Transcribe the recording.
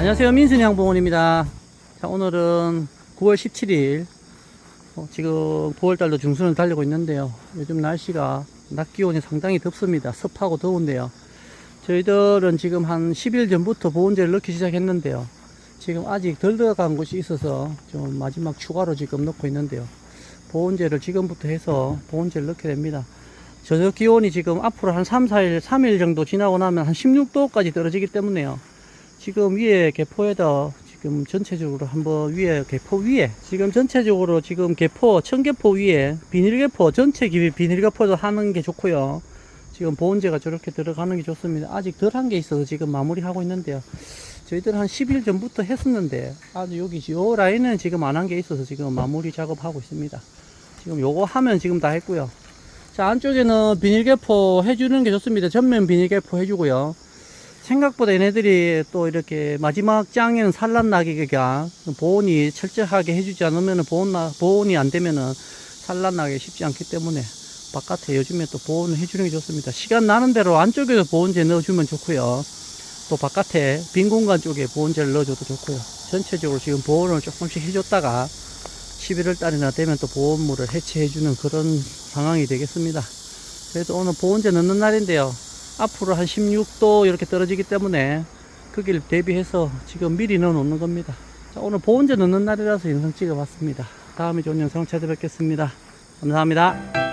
안녕하세요. 민순이 양봉원입니다. 자 오늘은 9월 17일. 어, 지금 9월달도 중순을 달리고 있는데요. 요즘 날씨가 낮 기온이 상당히 덥습니다. 습하고 더운데요. 저희들은 지금 한 10일 전부터 보온제를 넣기 시작했는데요. 지금 아직 덜 들어간 곳이 있어서 좀 마지막 추가로 지금 넣고 있는데요. 보온제를 지금부터 해서 보온제를 넣게 됩니다. 저녁 기온이 지금 앞으로 한 3, 4일, 3일 정도 지나고 나면 한 16도까지 떨어지기 때문에요 지금 위에 개포에다 지금 전체적으로 한번 위에 개포 위에 지금 전체적으로 지금 개포 청개포 위에 비닐개포 전체 기비 비닐개포도 하는 게 좋고요. 지금 보온제가 저렇게 들어가는 게 좋습니다. 아직 덜 한 게 있어서 지금 마무리 하고 있는데요. 저희들 한 10일 전부터 했었는데 아주 여기 요 라인은 지금 안 한 게 있어서 지금 마무리 작업하고 있습니다. 지금 요거 하면 지금 다 했고요. 자 안쪽에는 비닐개포 해주는 게 좋습니다. 전면 비닐개포 해주고요 생각보다 얘네들이 또 이렇게 마지막 장에는 산란나게 그냥 보온이 철저하게 해주지 않으면 보온 보온이 안 되면은 산란나기 쉽지 않기 때문에 바깥에 요즘에 또 보온을 해주는 게 좋습니다. 시간 나는 대로 안쪽에도 보온제 넣어주면 좋고요. 또 바깥에 빈 공간 쪽에 보온제를 넣어줘도 좋고요. 전체적으로 지금 보온을 조금씩 해줬다가 11월 달이나 되면 또 보온물을 해체해주는 그런 상황이 되겠습니다. 그래서 오늘 보온제 넣는 날인데요. 앞으로 한 16도 이렇게 떨어지기 때문에 거기를 대비해서 지금 미리 넣어 놓는 겁니다. 자, 오늘 보온제 넣는 날이라서 영상 찍어 봤습니다. 다음에 좋은 영상 찾아뵙겠습니다. 감사합니다.